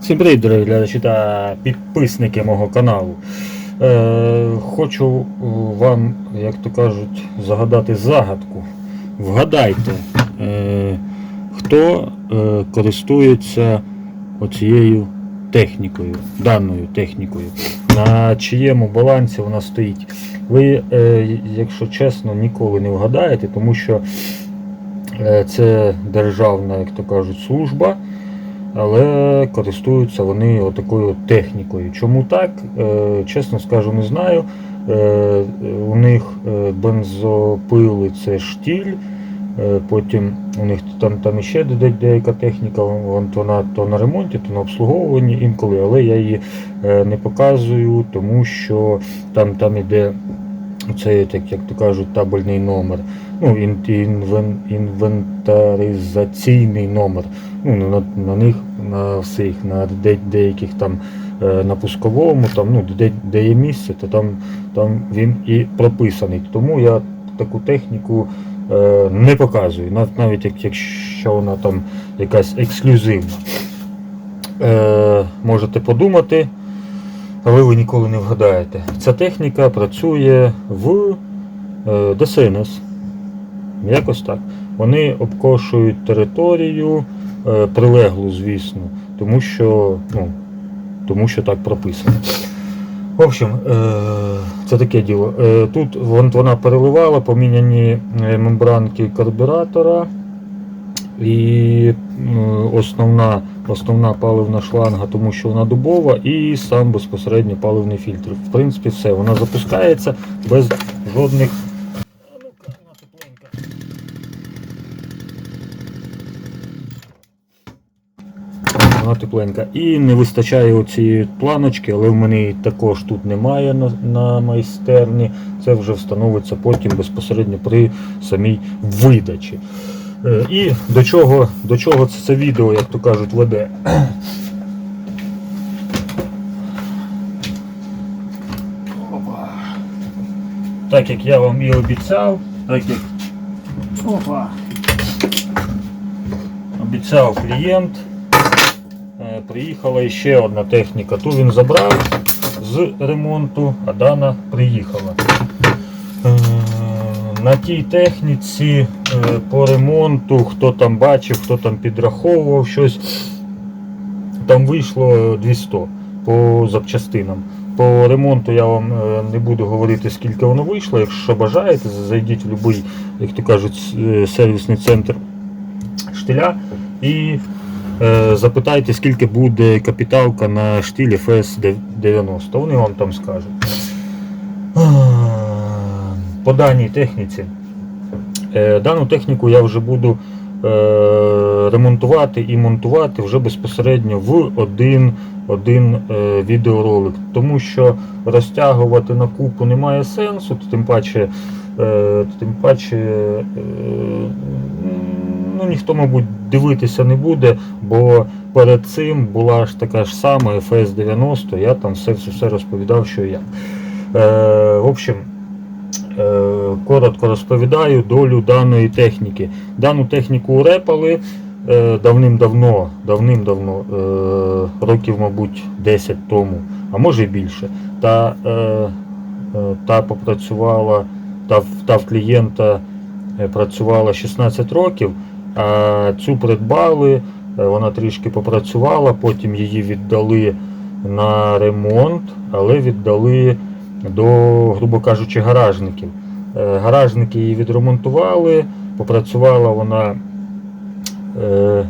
Всім привіт, дорогі глядачі та підписники мого каналу. Е, хочу вам, як то кажуть, загадати загадку. Вгадайте, е, хто е, користується оцією технікою, даною технікою, на чиєму балансі вона стоїть. Ви, е, якщо чесно, ніколи не вгадаєте, тому що е, це державна, як то кажуть, служба але користуються вони отакою технікою. Чому так? Е, Чесно скажу, не знаю. Е, У них е, бензопили це штіль, потім у них там, там де- деяка техніка, вона то на ремонті, то на обслуговуванні інколи, але я її не показую, тому що там, там іде цей, так, як то кажуть, табельний номер. Ну, ін, інвен, інвентаризаційний номер. Ну, на, на них, на всіх, на де, деяких там е, на пусковому, там, ну, де, де є місце, то там, там він і прописаний. Тому я таку техніку е, не показую, нав- навіть як, якщо вона там якась ексклюзивна. Е, можете подумати, але ви ніколи не вгадаєте. Ця техніка працює в е, ДСНС. Якось так. Вони обкошують територію, е, прилеглу, звісно, тому що, ну, тому що так прописано. В общем, е, це таке діло. Е, Тут вона переливала поміняні мембранки карбюратора. І е, основна, основна паливна шланга, тому що вона дубова, і сам безпосередньо паливний фільтр. В принципі, все. Вона запускається без жодних. А ну-ка, вона тепленька. Вона тепленька. І не вистачає оцієї планочки, але в мене її також тут немає на, на майстерні. Це вже встановиться потім безпосередньо при самій видачі. Е, І до чого, до чого це, це відео, як то кажуть, веде. Опа. Так як я вам і обіцяв, так як Опа. обіцяв клієнт, приїхала ще одна техніка. Ту він забрав з ремонту, а дана приїхала. Е, На тій техніці е, по ремонту, хто там бачив, хто там підраховував щось, там вийшло 200 по запчастинам. По ремонту я вам е, не буду говорити, скільки воно вийшло. Якщо бажаєте, зайдіть в будь-який, як то кажуть, е, сервісний центр штиля і е, запитайте, скільки буде капіталка на штилі FS90. Вони вам там скажуть. По даній техніці. Е, Дану техніку я вже буду е, ремонтувати і монтувати вже безпосередньо в один, один е, відеоролик. Тому що розтягувати на купу немає сенсу, тим паче, е, тим паче е, ну, ніхто, мабуть, дивитися не буде, бо перед цим була ж така ж сама FS90, я там все, все, розповідав, що як. Е, в общем, Е, коротко розповідаю долю даної техніки. Дану техніку урепали е, давним-давно, давним-давно, е, років, мабуть, 10 тому, а може і більше. Та, е, е, та попрацювала, та, та в клієнта е, працювала 16 років, цю придбали, е, вона трішки попрацювала, потім її віддали на ремонт, але віддали до, грубо кажучи, гаражників. Е, Гаражники її відремонтували, попрацювала вона е,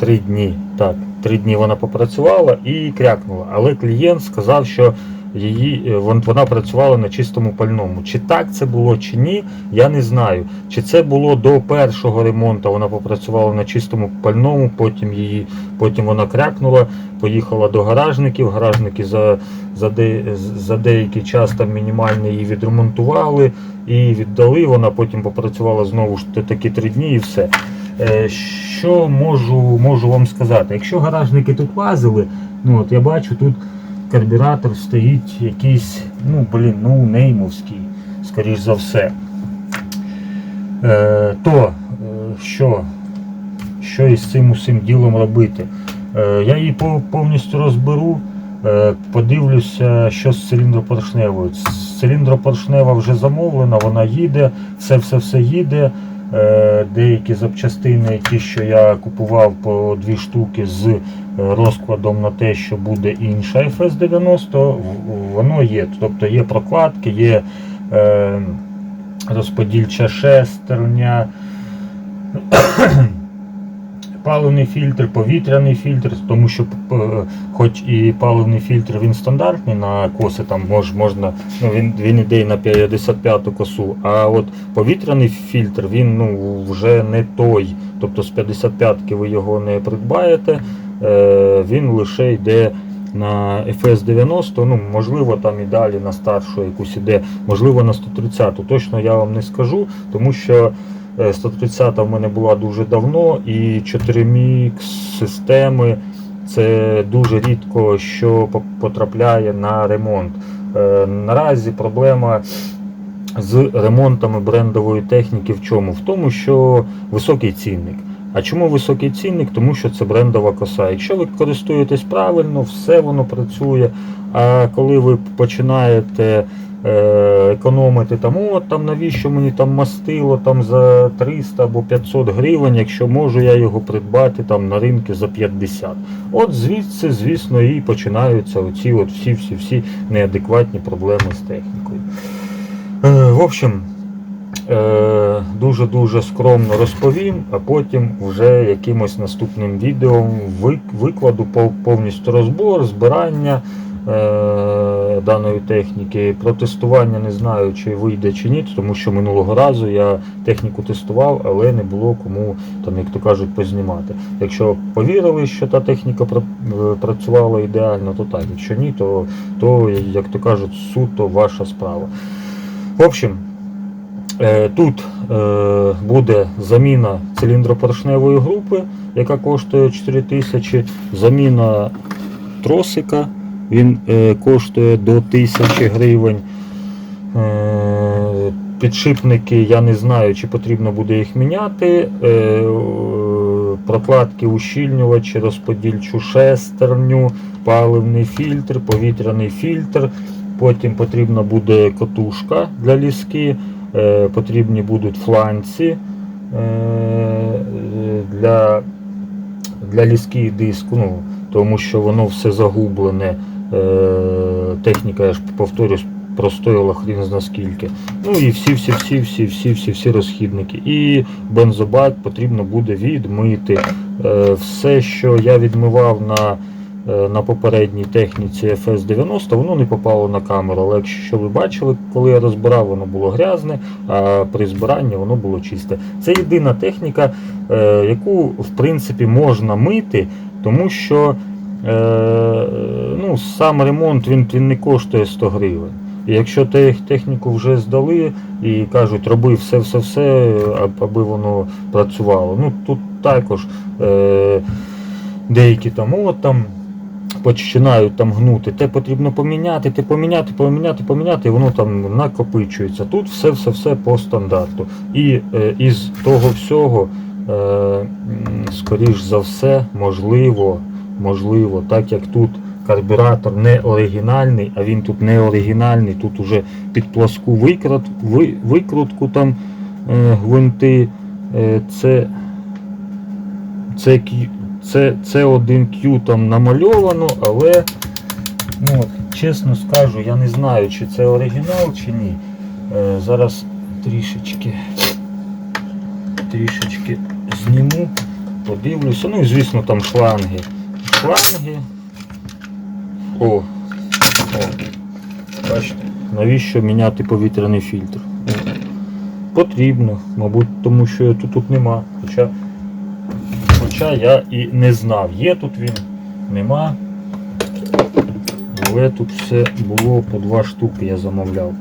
три дні. Так, три дні вона попрацювала і крякнула. Але клієнт сказав, що її, е, вона працювала на чистому пальному. Чи так це було, чи ні, я не знаю. Чи це було до першого ремонту, вона попрацювала на чистому пальному, потім її, потім вона крякнула, поїхала до гаражників. Гаражники за, за, де, за деякий час там мінімально її відремонтували і віддали. Вона потім попрацювала знову ж таки три дні і все. Е, Що можу, можу вам сказати? Якщо гаражники тут лазили, ну от я бачу, тут карбюратор стоїть якийсь, ну блін, ну неймовський, скоріш за все. Е, то е, що, що із цим усім ділом робити? Е, Я її повністю розберу, е, подивлюся, що з циліндропоршневою. Циліндропоршнева вже замовлена, вона їде, все все все їде. Е, Деякі запчастини, ті, що я купував по дві штуки з е, розкладом на те, що буде інша FS90, воно є. Тобто є прокладки, є е, розподільча шестерня, паливний фільтр, повітряний фільтр, тому що е, хоч і паливний фільтр він стандартний на коси, там мож, можна, ну, він, він іде на 55-ту косу, а от повітряний фільтр він ну, вже не той. Тобто з 55-ки ви його не придбаєте, е, він лише йде на FS90, ну можливо там і далі на старшу якусь іде, можливо на 130. Точно я вам не скажу, тому що 130 в мене була дуже давно і 4 мікс системи це дуже рідко що потрапляє на ремонт. Е, Наразі проблема з ремонтами брендової техніки в чому? В тому, що високий цінник. А чому високий цінник? Тому що це брендова коса. Якщо ви користуєтесь правильно, все воно працює. А коли ви починаєте е, економити там, от там навіщо мені там мастило там за 300 або 500 гривень, якщо можу я його придбати там на ринку за 50. От звідси, звісно, і починаються оці от всі всі всі неадекватні проблеми з технікою. Е, в общем, дуже-дуже скромно розповім, а потім вже якимось наступним відео викладу повністю розбор, збирання е, даної техніки. Про тестування не знаю, чи вийде чи ні, тому що минулого разу я техніку тестував, але не було кому, там, як то кажуть, познімати. Якщо повірили, що та техніка е, працювала ідеально, то так. Якщо ні, то, то як то кажуть, суто ваша справа. В общем, е, тут е, буде заміна циліндропоршневої групи, яка коштує 4000, заміна тросика, він е, коштує до 1000 гривень. Е, Підшипники я не знаю, чи потрібно буде їх міняти. Е, е, Прокладки, ущільнювачі, розподільчу шестерню, паливний фільтр, повітряний фільтр. Потім потрібна буде котушка для ліски, е, потрібні будуть фланці е, для, для ліски диску, ну, тому що воно все загублене. Е, техніка, я ж повторюсь, простояла хрін зна скільки. Ну і всі, всі, всі, всі, всі, всі, всі розхідники. І бензобак потрібно буде відмити. Е, все, що я відмивав на е, на попередній техніці FS90, воно не попало на камеру. Але якщо ви бачили, коли я розбирав, воно було грязне, а при збиранні воно було чисте. Це єдина техніка, е, яку в принципі можна мити, тому що е, ну, сам ремонт він, він не коштує 100 гривень. І якщо техніку вже здали і кажуть, роби все-все-все, аби воно працювало. Ну тут також е, деякі там, от там починають там гнути, те потрібно поміняти, те поміняти, поміняти, поміняти, і воно там накопичується. Тут все-все-все по стандарту. І е, із того всього, е, скоріш за все, можливо, можливо, так як тут карбюратор не оригінальний, а він тут не оригінальний, тут уже під пласку викрут, ви, викрутку там е, гвинти. Е, це, це, це, один Q там намальовано, але ну, чесно скажу, я не знаю, чи це оригінал, чи ні. Е, зараз трішечки, трішечки зніму, подивлюся. Ну і звісно там шланги. Шланги. О, о. Бачите, навіщо міняти повітряний фільтр? Потрібно, мабуть, тому що тут, тут нема. Хоча, хоча я і не знав, є тут він, нема. Але тут все було по два штуки я замовляв.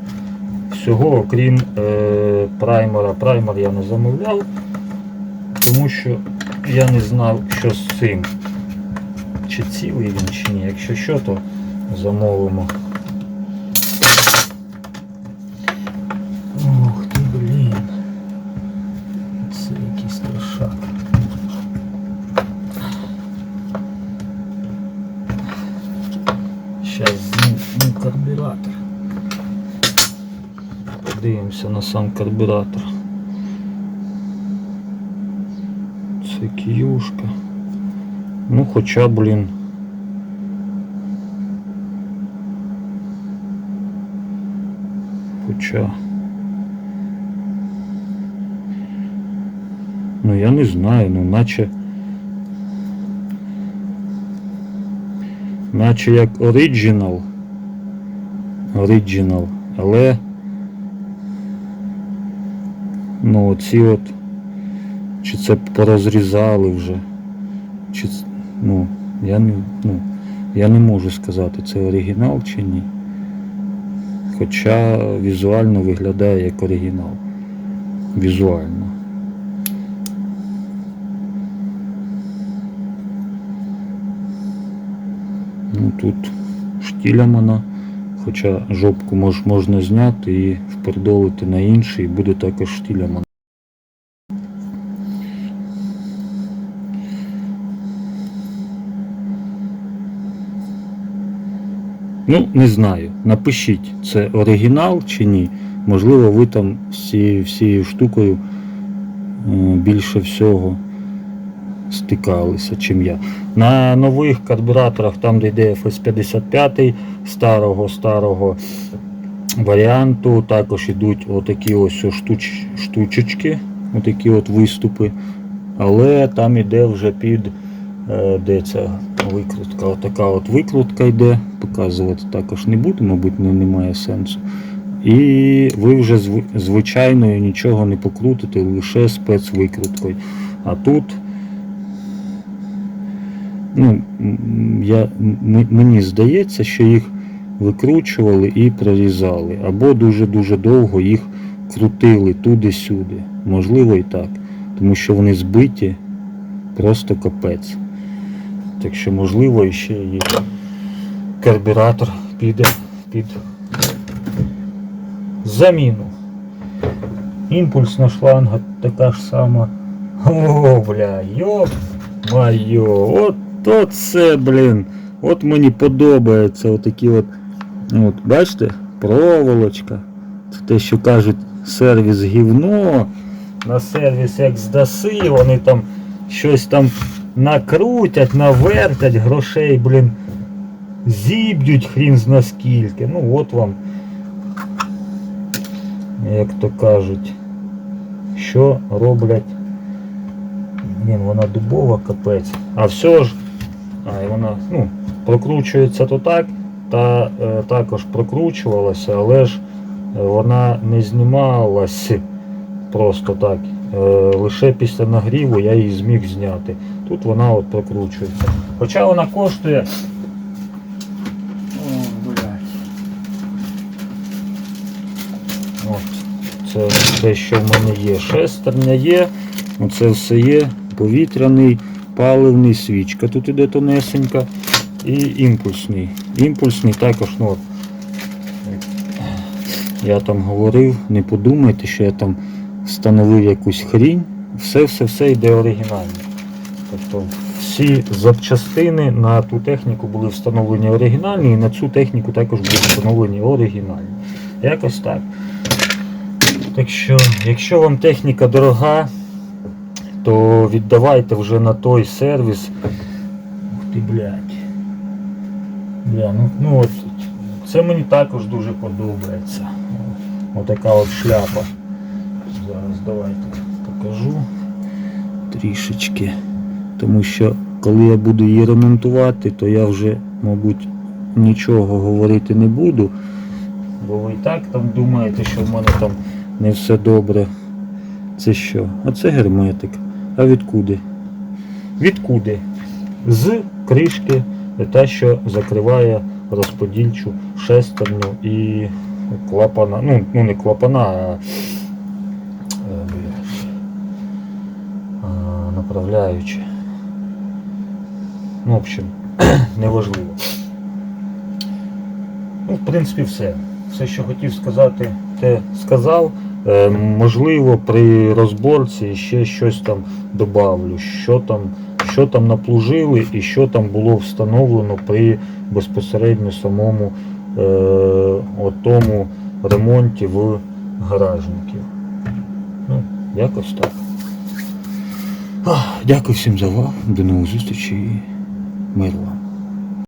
Всього, окрім е, праймера. Праймер я не замовляв, тому що я не знав, що з цим. Чи цілий він, чи ні. Якщо що, то замовимо. Ох ти, блін. Це якийсь трешак. Зараз зніму карбюратор. Подивимося на сам карбюратор. Це кіюшка. Ну хоча, блін. Хоча. Ну я не знаю, ну наче. Наче як оригінал. Оригінал. Але. Ну оці от. Чи це порозрізали вже? Чи ну, я не, ну, я не можу сказати, це оригінал чи ні. Хоча візуально виглядає як оригінал. Візуально. Ну тут штілем вона, хоча жопку мож, можна зняти і впердолити на інший, буде також штілем вона. Ну, не знаю. Напишіть, це оригінал чи ні. Можливо, ви там з цією всією штукою е, більше всього стикалися, чим я. На нових карбюраторах, там де йде FS55 старого старого варіанту, також йдуть отакі ось штуч, штучечки, отакі от виступи. Але там йде вже під е, де ця викрутка. Отака от викрутка йде. Показувати також не буду, мабуть, не, немає сенсу. І ви вже зв- звичайною нічого не покрутите, лише спецвикруткою. А тут ну, я, мені здається, що їх викручували і прорізали, або дуже-дуже довго їх крутили туди-сюди. Можливо і так. Тому що вони збиті просто капець. Так що, можливо, ще і карбюратор піде під заміну. Імпульсна шланга така ж сама. О, бля, йоп майо, от, от це, блін. От мені подобається отакі от. От, бачите, проволочка. Це те, що кажуть, сервіс гівно. На сервіс як здаси, вони там щось там накрутять, навертять грошей, блін. Зіб'ють хрін зна скільки. Ну от вам. Як то кажуть. Що роблять Блін, вона дубова капець. А все ж, і вона ну, прокручується то так, та е, також прокручувалася, але ж е, вона не знімалась просто так. Е, лише після нагріву я її зміг зняти. Тут вона от прокручується. Хоча вона коштує. О, блядь. От, це те, що в мене є. Шестерня є. Оце все є. Повітряний, паливний, свічка тут іде тонесенька. І імпульсний. Імпульсний також, ну. Я там говорив, не подумайте, що я там встановив якусь хрінь. Все-все-все йде оригінально. Тобто всі запчастини на ту техніку були встановлені оригінальні, і на цю техніку також були встановлені оригінальні. Якось так. Так що, якщо вам техніка дорога, то віддавайте вже на той сервіс. Ух ти, блядь. Бля, ну, ну от, це мені також дуже подобається. Отака от шляпа. Зараз давайте покажу трішечки. Тому що коли я буду її ремонтувати, то я вже, мабуть, нічого говорити не буду. Бо ви і так там думаєте, що в мене там не все добре. Це що? А це герметик. А відкуди? Відкуди? З кришки, та, що закриває розподільчу шестерню і клапана. Ну, ну не клапана, а, е, направляючи. Ну, в общем, неважливо. Ну, в принципі, все. Все, що хотів сказати, те сказав. Е, можливо, при розборці ще щось там добавлю, що там, що там наплужили і що там було встановлено при безпосередньо самому е, отому ремонті в гаражників. Ну, якось так. Дякую всім за увагу. До нових зустрічей. Мир вам.